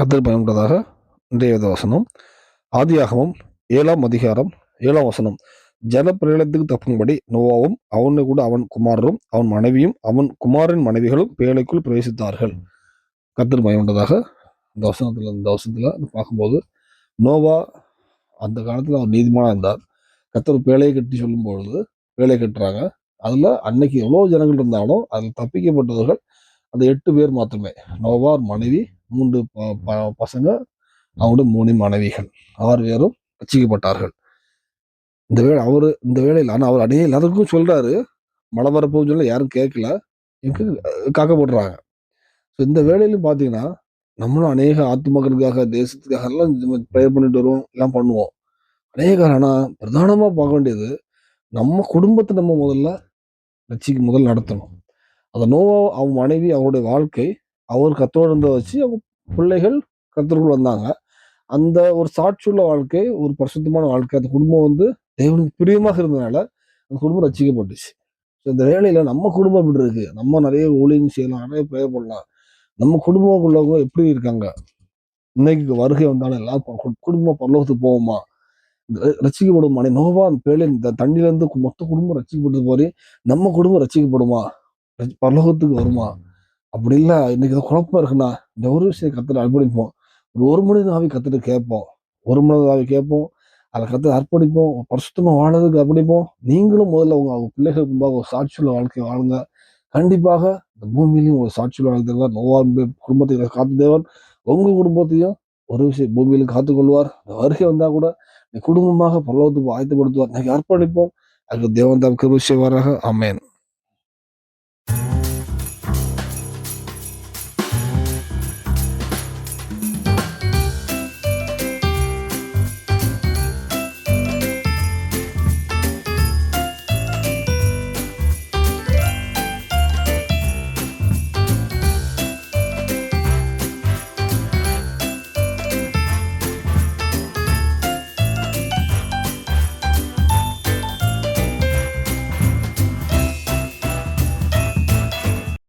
கத்தர் பயன்படுவதாக இன்றைய வசனம். ஆதியாகவும் ஏழாம் அதிகாரம் ஏழாம் வசனம். ஜல பிரளயத்துக்கு தப்பும்படி நோவாவும் அவனு கூட அவன் குமாரரும் அவன் மனைவியும் அவன் குமாரின் மனைவிகளும் பேழைக்குள் பிரவேசித்தார்கள். கத்தர் பயன்பட்டதாக இந்த வசனத்தில் இந்த வசனத்தில் பார்க்கும்போது நோவா அந்த காலத்தில் அவர் நீதிமானாக இருந்தார். கத்தர் பேழையை கட்டி சொல்லும் பொழுது கட்டுறாங்க. அதில் அன்னைக்கு எவ்வளோ ஜனங்கள் இருந்தாலும் அதில் தப்பிக்கப்பட்டவர்கள் அந்த எட்டு பேர் மாத்திரமே. நோவா மனைவி மூன்று ப- பசங்க அவங்களோட மூணு மனைவிகள். ஆறு பேரும் ரட்சிக்கப்பட்டார்கள் இந்த வேளை அவரு இந்த வேளையில் ஆனால் அவர் அடையே எல்லாத்துக்கும் சொல்றாரு. மழை வரப்போன்னு சொல்ல யாரும் கேட்கல. எனக்கு காக்க போடுறாங்க. ஸோ இந்த வேலையிலும் பார்த்தீங்கன்னா நம்மளும் அநேக ஆத்துமக்களுக்காக தேசத்துக்காக எல்லாம் ப்ரேயர் பண்ணிட்டு வருவோம் எல்லாம் பண்ணுவோம். அநேக ஆனால் பிரதானமாக பார்க்க வேண்டியது நம்ம குடும்பத்தை நம்ம முதல்ல ரட்சிக்கு முதல் நடத்தணும். அந்த நோவா அவன் மனைவி அவருடைய வாழ்க்கை அவர் கத்தோடு வச்சு அவங்க பிள்ளைகள் கத்தருக்குள் வந்தாங்க. அந்த ஒரு சாட்சியுள்ள வாழ்க்கை ஒரு பரிசுத்தமான வாழ்க்கை. அந்த குடும்பம் வந்து தேவனுக்கு பிரியமாக இருந்ததுனால அந்த குடும்பம் ரசிக்கப்பட்டுச்சு. ஸோ இந்த வேலையில் நம்ம குடும்பம் எப்படி இருக்கு? நம்ம நிறைய ஊழியம் செய்யலாம் நிறைய ப்ரேயர் பண்ணலாம். நம்ம குடும்பம் உள்ளவங்க எப்படி இருக்காங்க? இன்னைக்கு வருகை வந்தாலும் எல்லாம் குடும்பம் பரலோகத்துக்கு போவோமா? ரசிக்கப்படும் ரட்சிக்கப்படும் மனை நோவா அந்த பேழை இந்த தண்ணியிலேருந்து மொத்த குடும்பம் ரசிக்கப்பட்டு போறே நம்ம குடும்பம் ரசிக்கப்படுமா? ரட்சி- பரலோகத்துக்கு வருமா? அப்படி இல்லை. இன்னைக்கு ஏதோ குழப்பம் இருக்குண்ணா இந்த ஒரு விஷயம் கத்துட்டு அர்ப்பணிப்போம். ஒரு ஒரு மணி ஆவி கத்துட்டு கேட்போம். ஒரு மணி ஆவி கேட்போம். அதை கத்து அர்ப்பணிப்போம். பரிசுத்தமாக வாழறதுக்கு அர்ப்பணிப்போம். நீங்களும் முதல்ல உங்க அவங்க பிள்ளைகளுக்கு முன்பாக ஒரு சாட்சியுள்ள வாழ்க்கையை வாழுங்க. கண்டிப்பாக இந்த பூமியிலையும் ஒரு சாட்சியுள்ள வாழ்க்கை தான் நோவா குடும்பத்தை காத்து தேவன். உங்கள் குடும்பத்தையும் ஒரு விஷயம் பூமியில காத்துக்கொள்வார். வருகை வந்தால் கூட நீ குடும்பமாக பரலோகத்துக்கு ஆயத்தப்படுத்துவார். இன்னைக்கு அர்ப்பணிப்போம். அதுக்கு தேவன் தான் கிருபை செய்வாராக.